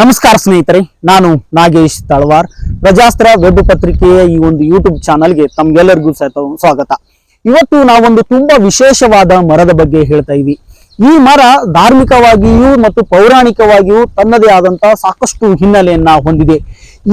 ನಮಸ್ಕಾರ ಸ್ನೇಹಿತರೆ, ನಾನು ನಾಗೇಶ್ ತಳವಾರ್. ಪ್ರಜಾಸ್ತ್ರ ವೆಬ್ ಪತ್ರಿಕೆಯ ಈ ಒಂದು ಯೂಟ್ಯೂಬ್ ಚಾನಲ್ಗೆ ತಮ್ಗೆಲ್ಲರಿಗೂ ಸ್ವಾಗತ. ಇವತ್ತು ನಾವೊಂದು ತುಂಬಾ ವಿಶೇಷವಾದ ಮರದ ಬಗ್ಗೆ ಹೇಳ್ತಾ ಇದ್ವಿ. ಈ ಮರ ಧಾರ್ಮಿಕವಾಗಿಯೂ ಮತ್ತು ಪೌರಾಣಿಕವಾಗಿಯೂ ತನ್ನದೇ ಆದಂತಹ ಸಾಕಷ್ಟು ಹಿನ್ನೆಲೆಯನ್ನ ಹೊಂದಿದೆ.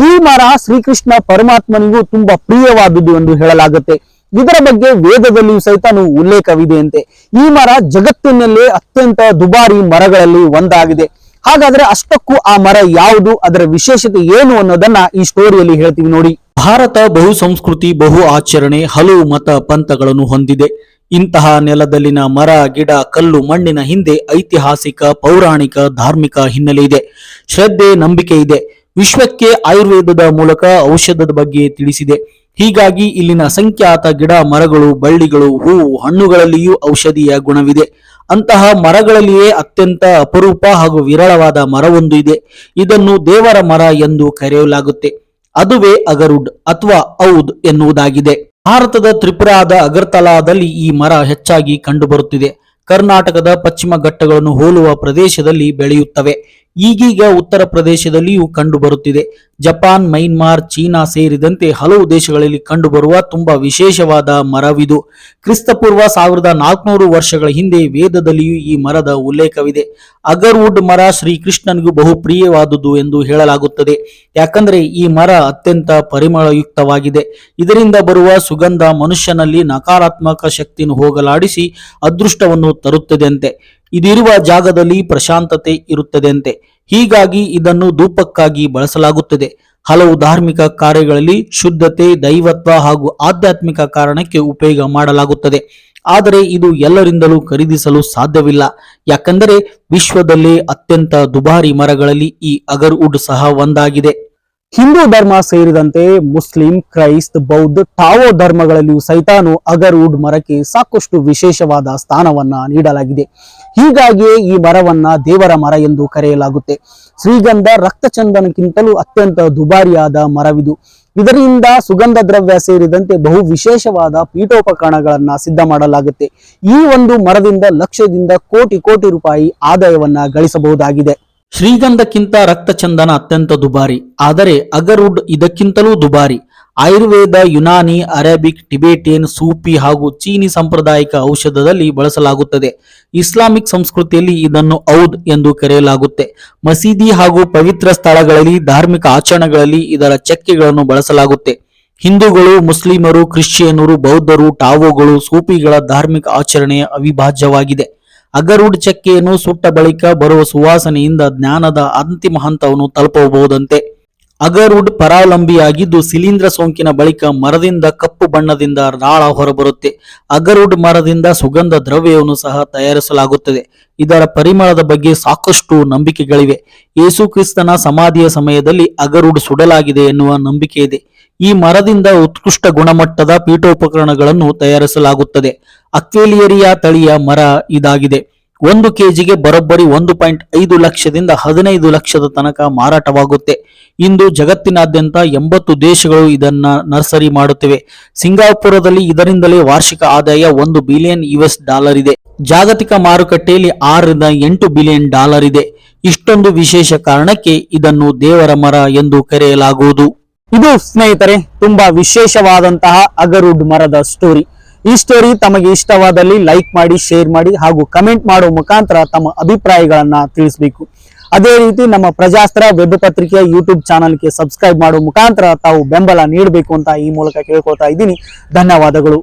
ಈ ಮರ ಶ್ರೀಕೃಷ್ಣ ಪರಮಾತ್ಮನಿಗೂ ತುಂಬಾ ಪ್ರಿಯವಾದುದು ಎಂದು ಹೇಳಲಾಗುತ್ತೆ. ಇದರ ಬಗ್ಗೆ ವೇದದಲ್ಲಿಯೂ ಸಹಿತ ಉಲ್ಲೇಖವಿದೆಯಂತೆ ಈ ಮರ ಜಗತ್ತಿನಲ್ಲೇ ಅತ್ಯಂತ ದುಬಾರಿ ಮರಗಳಲ್ಲಿ ಒಂದಾಗಿದೆ. ಹಾಗಾದ್ರೆ ಅಷ್ಟಕ್ಕೂ ಆ ಮರ ಯಾವುದು? ಅದರ ವಿಶೇಷತೆ ಏನು ಅನ್ನೋದನ್ನ ಈ ಸ್ಟೋರಿಯಲ್ಲಿ ಹೇಳ್ತೀವಿ ನೋಡಿ. ಭಾರತ ಬಹು ಸಂಸ್ಕೃತಿ, ಬಹು ಆಚರಣೆ, ಹಲವು ಮತ ಪಂಥಗಳನ್ನು ಹೊಂದಿದೆ. ಇಂತಹ ನೆಲದಲ್ಲಿನ ಮರ, ಗಿಡ, ಕಲ್ಲು, ಮಣ್ಣಿನ ಹಿಂದೆ ಐತಿಹಾಸಿಕ, ಪೌರಾಣಿಕ, ಧಾರ್ಮಿಕ ಹಿನ್ನೆಲೆ ಇದೆ. ಶ್ರದ್ಧೆ, ನಂಬಿಕೆ ಇದೆ. ವಿಶ್ವಕ್ಕೆ ಆಯುರ್ವೇದದ ಮೂಲಕ ಔಷಧದ ಬಗ್ಗೆ ತಿಳಿಸಿದೆ. ಹೀಗಾಗಿ ಇಲ್ಲಿನ ಸಂಖ್ಯಾತ ಗಿಡ, ಮರಗಳು, ಬಳ್ಳಿಗಳು, ಹೂವು, ಹಣ್ಣುಗಳಲ್ಲಿಯೂ ಔಷಧೀಯ ಗುಣವಿದೆ. ಅಂತಹ ಮರಗಳಲ್ಲಿಯೇ ಅತ್ಯಂತ ಅಪರೂಪ ಹಾಗೂ ವಿರಳವಾದ ಮರವೊಂದು ಇದೆ. ಇದನ್ನು ದೇವರ ಮರ ಎಂದು ಕರೆಯಲಾಗುತ್ತೆ. ಅದುವೇ ಅಗರುಡ್ ಅಥವಾ ಔದ್ ಎನ್ನುವುದಾಗಿದೆ. ಭಾರತದ ತ್ರಿಪುರಾದ ಅಗರ್ತಲಾದಲ್ಲಿ ಈ ಮರ ಹೆಚ್ಚಾಗಿ ಕಂಡುಬರುತ್ತಿದೆ. ಕರ್ನಾಟಕದ ಪಶ್ಚಿಮ ಘಟ್ಟಗಳನ್ನು ಹೋಲುವ ಪ್ರದೇಶದಲ್ಲಿ ಬೆಳೆಯುತ್ತವೆ. ಈಗೀಗ ಉತ್ತರ ಪ್ರದೇಶದಲ್ಲಿಯೂ ಕಂಡುಬರುತ್ತಿದೆ. ಜಪಾನ್ ಮೈನ್ಮಾರ್ ಚೀನಾ ಸೇರಿದಂತೆ ಹಲವು ದೇಶಗಳಲ್ಲಿ ಕಂಡುಬರುವ ತುಂಬಾ ವಿಶೇಷವಾದ ಮರವಿದು. ಕ್ರಿಸ್ತಪೂರ್ವ ಸಾವಿರದ ನಾಲ್ಕುನೂರು ವರ್ಷಗಳ ಹಿಂದೆ ವೇದದಲ್ಲಿಯೂ ಈ ಮರದ ಉಲ್ಲೇಖವಿದೆ. ಅಗರ್ವುಡ್ ಮರ ಶ್ರೀಕೃಷ್ಣನಿಗೂ ಬಹು ಪ್ರಿಯವಾದುದು ಎಂದು ಹೇಳಲಾಗುತ್ತದೆ. ಯಾಕಂದ್ರೆ ಈ ಮರ ಅತ್ಯಂತ ಪರಿಮಳಯುಕ್ತವಾಗಿದೆ. ಇದರಿಂದ ಬರುವ ಸುಗಂಧ ಮನುಷ್ಯನಲ್ಲಿ ನಕಾರಾತ್ಮಕ ಶಕ್ತಿಯನ್ನು ಹೋಗಲಾಡಿಸಿ ಅದೃಷ್ಟವನ್ನು ತರುತ್ತದೆಯಂತೆ ಇದಿರುವ ಜಾಗದಲ್ಲಿ ಪ್ರಶಾಂತತೆ ಇರುತ್ತದೆಯಂತೆ ಹೀಗಾಗಿ ಇದನ್ನು ಧೂಪಕ್ಕಾಗಿ ಬಳಸಲಾಗುತ್ತದೆ. ಹಲವು ಧಾರ್ಮಿಕ ಕಾರ್ಯಗಳಲ್ಲಿ ಶುದ್ಧತೆ, ದೈವತ್ವ ಹಾಗೂ ಆಧ್ಯಾತ್ಮಿಕ ಕಾರಣಕ್ಕೆ ಉಪಯೋಗ ಮಾಡಲಾಗುತ್ತದೆ. ಆದರೆ ಇದು ಎಲ್ಲರಿಂದಲೂ ಖರೀದಿಸಲು ಸಾಧ್ಯವಿಲ್ಲ. ಯಾಕೆಂದರೆ ವಿಶ್ವದಲ್ಲೇ ಅತ್ಯಂತ ದುಬಾರಿ ಮರಗಳಲ್ಲಿ ಈ ಅಗರ್ವುಡ್ ಸಹ ಒಂದಾಗಿದೆ. ಹಿಂದೂ ಧರ್ಮ ಸೇರಿದಂತೆ ಮುಸ್ಲಿಂ, ಕ್ರೈಸ್ತ್, ಬೌದ್ಧ ಟಾವೋ ಧರ್ಮಗಳಲ್ಲಿಯೂ ಸೈತಾನು ಅಗರ್ವುಡ್ ಮರಕ್ಕೆ ಸಾಕಷ್ಟು ವಿಶೇಷವಾದ ಸ್ಥಾನವನ್ನ ನೀಡಲಾಗಿದೆ. ಹೀಗಾಗಿಯೇ ಈ ಮರವನ್ನ ದೇವರ ಮರ ಎಂದು ಕರೆಯಲಾಗುತ್ತೆ. ಶ್ರೀಗಂಧ ರಕ್ತಚಂದನಕ್ಕಿಂತಲೂ ಅತ್ಯಂತ ದುಬಾರಿಯಾದ ಮರವಿದು. ಇದರಿಂದ ಸುಗಂಧ ದ್ರವ್ಯ ಸೇರಿದಂತೆ ಬಹು ವಿಶೇಷವಾದ ಪೀಠೋಪಕರಣಗಳನ್ನ ಸಿದ್ಧ ಮಾಡಲಾಗುತ್ತೆ. ಈ ಒಂದು ಮರದಿಂದ ಲಕ್ಷದಿಂದ ಕೋಟಿ ಕೋಟಿ ರೂಪಾಯಿ ಆದಾಯವನ್ನ ಗಳಿಸಬಹುದಾಗಿದೆ. ಶ್ರೀಗಂಧಕ್ಕಿಂತ ರಕ್ತಚಂದನ ಅತ್ಯಂತ ದುಬಾರಿ. ಆದರೆ ಅಗರ್ವುಡ್ ಇದಕ್ಕಿಂತಲೂ ದುಬಾರಿ. ಆಯುರ್ವೇದ, ಯುನಾನಿ, ಅರೇಬಿಕ್, ಟಿಬೇಟಿಯನ್, ಸೂಪಿ ಹಾಗೂ ಚೀನಿ ಸಾಂಪ್ರದಾಯಿಕ ಔಷಧದಲ್ಲಿ ಬಳಸಲಾಗುತ್ತದೆ. ಇಸ್ಲಾಮಿಕ್ ಸಂಸ್ಕೃತಿಯಲ್ಲಿ ಇದನ್ನು ಔದ್ ಎಂದು ಕರೆಯಲಾಗುತ್ತೆ. ಮಸೀದಿ ಹಾಗೂ ಪವಿತ್ರ ಸ್ಥಳಗಳಲ್ಲಿ ಧಾರ್ಮಿಕ ಆಚರಣೆಗಳಲ್ಲಿ ಇದರ ಚಕ್ಕೆಗಳನ್ನು ಬಳಸಲಾಗುತ್ತೆ. ಹಿಂದೂಗಳು, ಮುಸ್ಲಿಮರು ಕ್ರಿಶ್ಚಿಯನ್ನರು ಬೌದ್ಧರು, ಟಾವೋಗಳು, ಸೂಪಿಗಳ ಧಾರ್ಮಿಕ ಆಚರಣೆಯ ಅವಿಭಾಜ್ಯವಾಗಿದೆ. ಅಗರುಡ್ ಚಕ್ಕೆಯನ್ನು ಸುಟ್ಟ ಬಳಿಕ ಬರುವ ಸುವಾಸನೆಯಿಂದ ಜ್ಞಾನದ ಅಂತಿಮ ಹಂತವನ್ನು ತಲುಪಬಹುದಂತೆ. ಅಗರುಡ್ ಪರಾವಲಂಬಿಯಾಗಿದ್ದು ಶಿಲೀಂಧ್ರ ಸೋಂಕಿನ ಬಳಿಕ ಮರದಿಂದ ಕಪ್ಪು ಬಣ್ಣದಿಂದ ನಾಳ ಹೊರಬರುತ್ತೆ. ಅಗರುಡ್ ಮರದಿಂದ ಸುಗಂಧ ದ್ರವ್ಯವನ್ನು ಸಹ ತಯಾರಿಸಲಾಗುತ್ತದೆ. ಇದರ ಪರಿಮಳದ ಬಗ್ಗೆ ಸಾಕಷ್ಟು ನಂಬಿಕೆಗಳಿವೆ. ಯೇಸು ಕ್ರಿಸ್ತನ ಸಮಾಧಿಯ ಸಮಯದಲ್ಲಿ ಅಗರುಡ್ ಸುಡಲಾಗಿದೆ ಎನ್ನುವ ನಂಬಿಕೆ ಇದೆ ಈ ಮರದಿಂದ ಉತ್ಕೃಷ್ಟ ಗುಣಮಟ್ಟದ ಪೀಠೋಪಕರಣಗಳನ್ನು ತಯಾರಿಸಲಾಗುತ್ತದೆ. ಅಕ್ವೇಲಿಯರಿಯಾ ತಳಿಯ ಮರ ಇದಾಗಿದೆ. ಒಂದು ಕೆಜಿಗೆ ಬರೋಬ್ಬರಿ ಒಂದು ಪಾಯಿಂಟ್ ಐದು ಲಕ್ಷದಿಂದ ಹದಿನೈದು ಲಕ್ಷದ ತನಕ ಮಾರಾಟವಾಗುತ್ತೆ. ಇಂದು ಜಗತ್ತಿನಾದ್ಯಂತ ಎಂಬತ್ತು ದೇಶಗಳು ಇದನ್ನ ನರ್ಸರಿ ಮಾಡುತ್ತಿವೆ. ಸಿಂಗಾಪುರದಲ್ಲಿ ಇದರಿಂದಲೇ ವಾರ್ಷಿಕ ಆದಾಯ ಒಂದು ಬಿಲಿಯನ್ ಯುಎಸ್ ಡಾಲರ್ ಇದೆ. ಜಾಗತಿಕ ಮಾರುಕಟ್ಟೆಯಲ್ಲಿ ಆರರಿಂದ ಎಂಟು ಬಿಲಿಯನ್ ಡಾಲರ್ ಇದೆ. ಇಷ್ಟೊಂದು ವಿಶೇಷ ಕಾರಣಕ್ಕೆ ಇದನ್ನು ದೇವರ ಮರ ಎಂದು ಕರೆಯಲಾಗುವುದು. ಇದು ಸ್ನೇಹಿತರೆ, ತುಂಬಾ ವಿಶೇಷವಾದಂತಹ ಅಗರುಡ್ ಮರದ ಸ್ಟೋರಿ ಈ ಸ್ಟೋರಿ ತಮಗೆ ಇಷ್ಟವಾದಲ್ಲಿ ಲೈಕ್ ಮಾಡಿ ಶೇರ್ ಮಾಡಿ ಹಾಗೂ ಕಮೆಂಟ್ ಮಾಡೋ ಮುಖಾಂತರ ತಮ್ಮ ಅಭಿಪ್ರಾಯಗಳನ್ನ ತಿಳಿಸಬೇಕು. ಅದೇ ರೀತಿ ನಮ್ಮ ಪ್ರಜಾಸ್ತ್ರ ವೆಬ್ ಪತ್ರಿಕೆಯ ಯೂಟ್ಯೂಬ್ ಚಾನಲ್ಗೆ ಸಬ್ಸ್ಕ್ರೈಬ್ ಮಾಡೋ ಮುಖಾಂತರ ತಾವು ಬೆಂಬಲ ನೀಡಬೇಕು ಅಂತ ಈ ಮೂಲಕ ಕೇಳ್ಕೊಳ್ತಾ ಇದ್ದೀನಿ. ಧನ್ಯವಾದಗಳು.